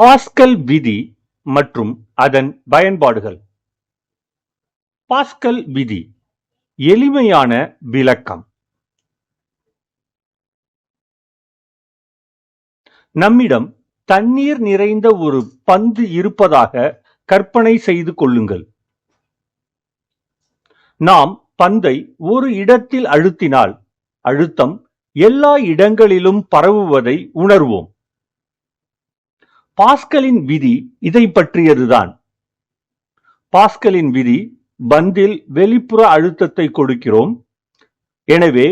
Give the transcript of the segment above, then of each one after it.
Pascal விதி மற்றும் அதன் பயன்பாடுகள். பாஸ்கல் விதி எளிமையான விளக்கம். நம்மிடம் தண்ணீர் நிறைந்த ஒரு பந்து இருப்பதாக கற்பனை செய்து கொள்ளுங்கள். நாம் பந்தை ஒரு இடத்தில் அழுத்தினால் அழுத்தம் எல்லா இடங்களிலும் பரவுவதை உணர்வோம். பாஸ்கலின் விதி இதை பற்றியதுதான். பாஸ்கலின் விதி பந்தில் வெளிப்புற அழுத்தத்தை கொடுக்கிறோம். எனவே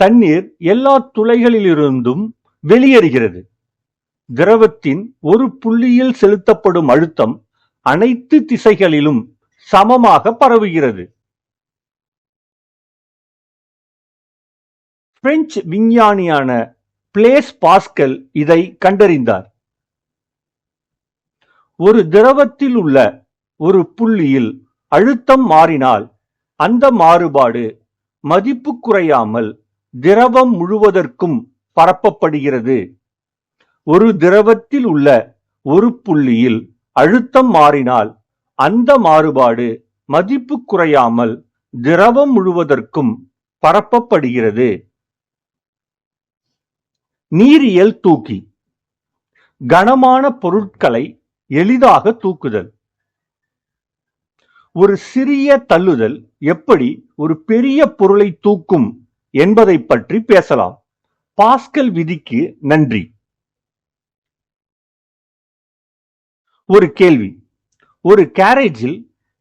தண்ணீர் எல்லா துளைகளிலிருந்தும் வெளியேறுகிறது. திரவத்தின் ஒரு புள்ளியில் செலுத்தப்படும் அழுத்தம் அனைத்து திசைகளிலும் சமமாக பரவுகிறது. பிரெஞ்சு விஞ்ஞானியான பிளேஸ் பாஸ்கல் இதை கண்டறிந்தார். ஒரு திரவத்தில் உள்ள ஒரு புள்ளியில் அழுத்தம் மாறினால் அந்த மாறுபாடு மதிப்பு குறையாமல் திரவம் முழுவதற்கும் பரப்பப்படுகிறது. ஒரு திரவத்தில் உள்ள ஒரு புள்ளியில் அழுத்தம் மாறினால் அந்த மாறுபாடு மதிப்பு குறையாமல் திரவம் முழுவதற்கும் பரப்பப்படுகிறது. நீரியல் தூக்கி. கனமான பொருட்களை எளிதாக தூக்குதல். ஒரு சிறிய தள்ளுதல் எப்படி ஒரு பெரிய பொருளை தூக்கும் என்பதை பற்றி பேசலாம். பாஸ்கல் விதிக்கு நன்றி. ஒரு கேள்வி. ஒரு கேரேஜில்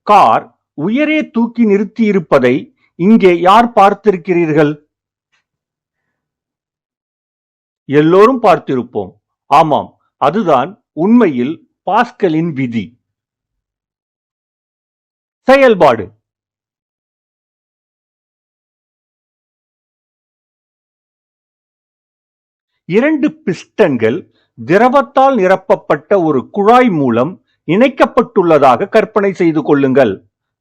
கார் உயரே தூக்கி நிறுத்தி இருப்பதை இங்கே யார் பார்த்திருக்கிறீர்கள்? எல்லோரும் பார்த்திருப்போம். ஆமாம் அதுதான் உண்மையில் பாஸ்கலின் விதி. செயல்பாடு. இரண்டு பிஸ்டன்கள் திரவத்தால் நிரப்பப்பட்ட ஒரு குழாய் மூலம் இணைக்கப்பட்டுள்ளதாக கற்பனை செய்து கொள்ளுங்கள்.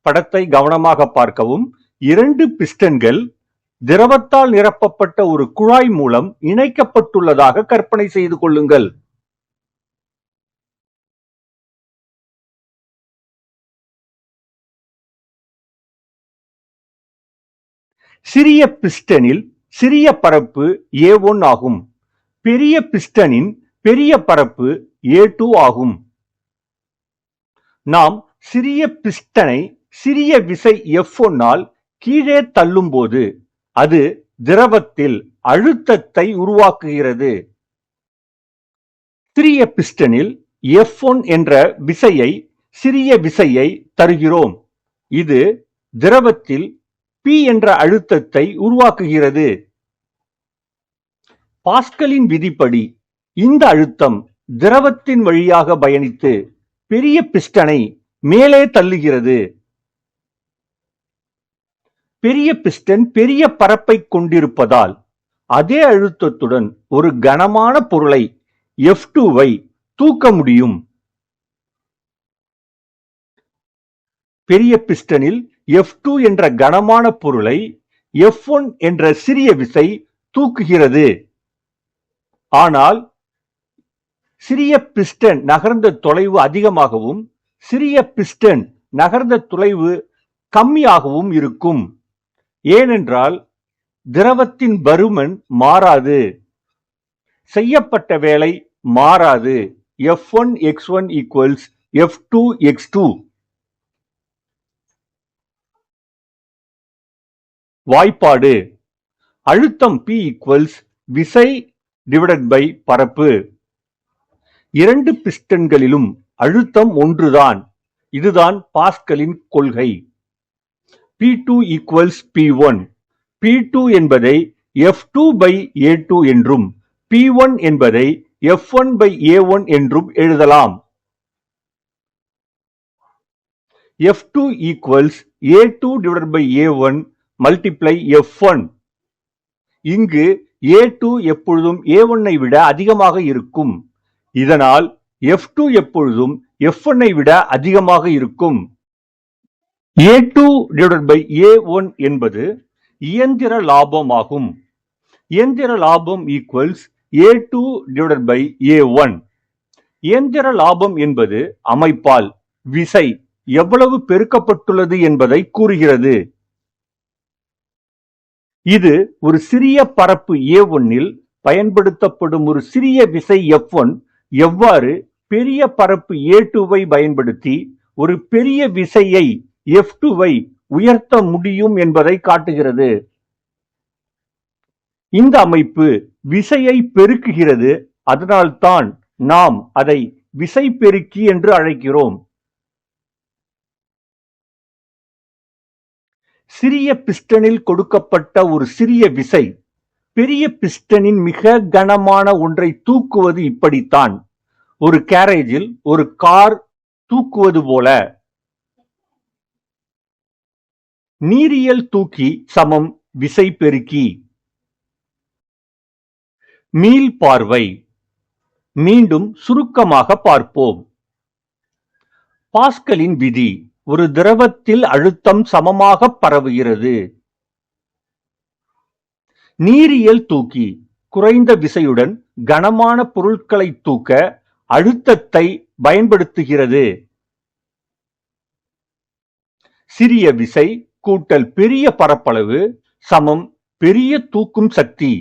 படத்தை கவனமாக பார்க்கவும். இரண்டு பிஸ்டன்கள் திரவத்தால் நிரப்பப்பட்ட ஒரு குழாய் மூலம் இணைக்கப்பட்டுள்ளதாக கற்பனை செய்து கொள்ளுங்கள். சிறிய பிஸ்டனில் சிறிய பரப்பு ஏ ஒன் ஆகும். பெரிய பிஸ்டனின் பெரிய பரப்பு ஏ டூ ஆகும். நாம் சிறிய பிஸ்டனை சிறிய விசை எஃப் ஒன்னால் கீழே தள்ளும்போது அது திரவத்தில் அழுத்தத்தை உருவாக்குகிறது. சிறிய பிஸ்டனில் எஃப் ஒன் என்ற விசையை சிறிய விசையை தருகிறோம். இது திரவத்தில் பி என்ற அழுத்தத்தை உருவாக்குகிறது. பாஸ்கலின் விதிப்படி இந்த அழுத்தம் திரவத்தின் வழியாக பயணித்து பெரிய பிஸ்டனை மேலே தள்ளுகிறது. பெரிய பிஸ்டன் பெரிய பரப்பை கொண்டிருப்பதால் அதே அழுத்தத்துடன் ஒரு கனமான பொருளை எஃப் டூவை தூக்க முடியும். பெரிய பிஸ்டனில் எஃப் டூ என்ற கனமான பொருளை எஃப் ஒன் என்ற சிறிய விசை தூக்குகிறது. ஆனால் சிறிய பிஸ்டன் நகர்ந்த தொலைவு அதிகமாகவும் சிறிய பிஸ்டன் நகர்ந்த தொலைவு கம்மியாகவும் இருக்கும். ஏனென்றால் திரவத்தின் பருமன் மாறாது. செய்யப்பட்ட வேலை மாறாது. F one X one equals F two X two வாய்ப்பாடு. அழுத்தம் P ஈக்குவல்ஸ் விசை டிவைடட் பை பரப்பு. இரண்டு பிஸ்டன்களிலும் அழுத்தம் ஒன்றுதான். இதுதான் பாஸ்கலின் கொள்கை. P two equals P one P two என்பதை F two by A two என்றும் பி ஒன் என்பதை F one by A one என்றும் எழுதலாம். F two equals A two divided by A one multiply F one இங்கு A two எப்பொழுதும் ஏ ஒன்னை விட அதிகமாக இருக்கும். இதனால் எஃப் டூ எப்பொழுதும் எஃப் ஒன்னை விட அதிகமாக இருக்கும். A two divide by A one என்பது இயந்திர லாபம் ஆகும் இயந்திர லாபம் equals A two divide by A one இயந்திர லாபம் என்பது அமைப்பால் விசை எவ்வளவு பெருக்கப்பட்டுள்ளது என்பதை கூறுகிறது. இது ஒரு சிறிய பரப்பு ஏ ஒன்னில் பயன்படுத்தப்படும் ஒரு சிறிய விசை எஃப் ஒன் எவ்வாறு பெரிய பரப்பு ஏ டூவை பயன்படுத்தி ஒரு பெரிய விசையை எஃப் டூவை உயர்த்த முடியும் என்பதை காட்டுகிறது. இந்த அமைப்பு விசையை பெருக்குகிறது. அதனால்தான் நாம் அதை விசை பெருக்கி என்று அழைக்கிறோம். சிறிய பிஸ்டனில் கொடுக்கப்பட்ட ஒரு சிறிய விசை பெரிய பிஸ்டனின் மிக கனமான ஒன்றை தூக்குவது இப்படித்தான். ஒரு கேரேஜில் ஒரு கார் தூக்குவது போல. நீரியல் தூக்கி சமம் விசை பெருக்கி. மீள் பார்வை. மீண்டும் சுருக்கமாக பார்ப்போம். பாஸ்கலின் விதி. ஒரு திரவத்தில் அழுத்தம் சமமாக பரவுகிறது. நீரியல் தூக்கி குறைந்த விசையுடன் கனமான பொருட்களை தூக்க அழுத்தத்தை பயன்படுத்துகிறது. சிறிய விசை கூட்டல் பெரிய பரப்பளவு சமம் பெரிய தூக்கும் சக்தி.